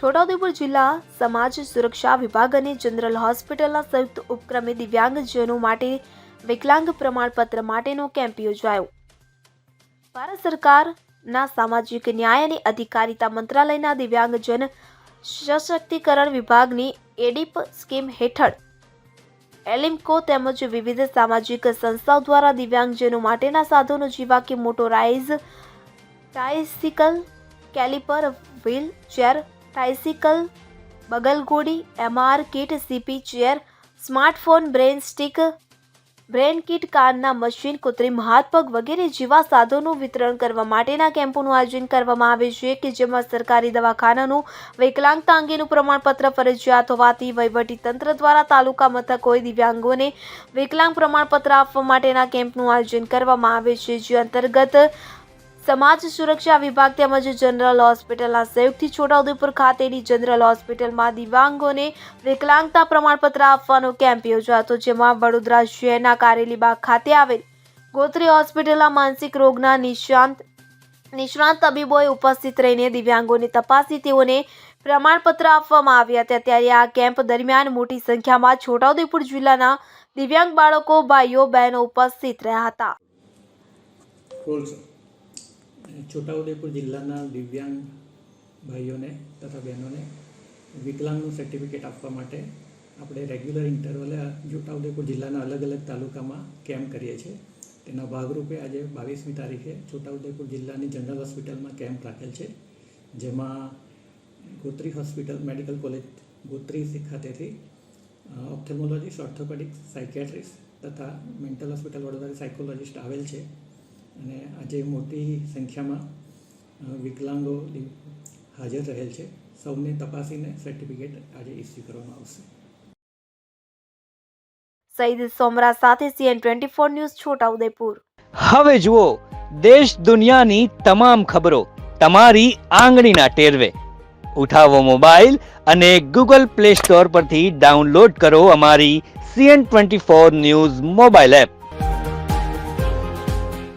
છોટાઉદેપુર જિલ્લા સમાજ સુરક્ષા વિભાગ અને જનરલ હોસ્પિટલના સંયુક્ત ઉપક્રમે દિવ્યાંગજનો માટે વિકલાંગ પ્રમાણપત્ર માટેનો કેમ્પ યોજાયો. ભારત સરકારના સામાજિક ન્યાય અને અધિકારિતા મંત્રાલયના દિવ્યાંગજન સશક્તિકરણ વિભાગની એડીપ સ્કીમ હેઠળ એલિમ્કો તેમજ વિવિધ સામાજિક સંસ્થાઓ દ્વારા દિવ્યાંગજનો માટેના સાધનો જેવા કે motorise tricycle, caliper wheel chair tricycle બગલગોડી MR kit CP chair smartphone brain stick brain kit કારના મશીન કૃત્રિમ હાથ પગ વગેરે જેવા સાધનોનું વિતરણ કરવા માટેના કેમ્પોનું આયોજન કરવામાં આવે છે કે જેમાં સરકારી દવાખાનાનું વિકલાંગતા અંગેનું પ્રમાણપત્ર, ફરજિયાત હોવાથી વહીવટી તંત્ર દ્વારા તાલુકા મથકોએ દિવ્યાંગોને વિકલાંગ પ્રમાણપત્ર આપવા માટેના કેમ્પનું આયોજન કરવામાં આવે છે, જે અંતર્ગત સમાજ સુરક્ષા વિભાગ તેમજ જનરલ હોસ્પિટલના સંયુક્તથી છોટાઉદેપુર ખાતેની જનરલ હોસ્પિટલમાં દિવ્યાંગોને વિકલાંગતા પ્રમાણપત્ર આપવાનો કેમ્પ યોજાયો જેમાં વડોદરા શહેરના કારેલીબાગ ખાતે આવેલ ગોત્રી હોસ્પિટલના માનસિક રોગના નિષ્ણાંત નિષ્ણાંત તબીબોએ ઉપસ્થિત રહીને દિવ્યાંગોને તપાસી તેઓને પ્રમાણપત્ર આપવામાં આવ્યા હતા. ત્યારે આ કેમ્પ દરમિયાન મોટી સંખ્યામાં છોટાઉદેપુર જિલ્લાના દિવ્યાંગ બાળકો, ભાઈઓ, બહેનો ઉપસ્થિત રહ્યા હતા. છોટાઉદેપુર જિલ્લાના દિવ્યાંગ ભાઈઓને તથા બહેનોને વિકલાંગનું સર્ટિફિકેટ આપવા માટે આપણે રેગ્યુલર ઇન્ટરવલે છોટાઉદેપુર જિલ્લાના અલગ અલગ તાલુકામાં કેમ્પ કરીએ છીએ. તેના ભાગરૂપે આજે બાવીસમી તારીખે છોટાઉદેપુર જિલ્લાની જનરલ હોસ્પિટલમાં કેમ્પ રાખેલ છે, જેમાં Gotri hospital, medical college, Gotri ખાતેથી ઓપ્થેમોલોજીસ્ટ ઓર્થોપેડિક્સ સાયકેટ્રિસ્ટ તથા મેન્ટલ હોસ્પિટલ વડોદરા સાયકોલોજીસ્ટ આવેલ છે. અને આજે મોટી સંખ્યામાં વિકલાંગો હાજર રહેલ છે. સૌને તપાસીને સર્ટિફિકેટ આજે ઇસ્યુ કરવામાં આવશે. સઈદ સોમરા સાથે CN twenty four news Chhotaudepur. હવે જુઓ દેશ દુનિયાની તમામ ખબરો તમારી આંગળીના ટેરવે. ઉઠાવો મોબાઈલ અને ગૂગલ પ્લે સ્ટોર પરથી ડાઉનલોડ કરો અમારી CN twenty four news mobile app.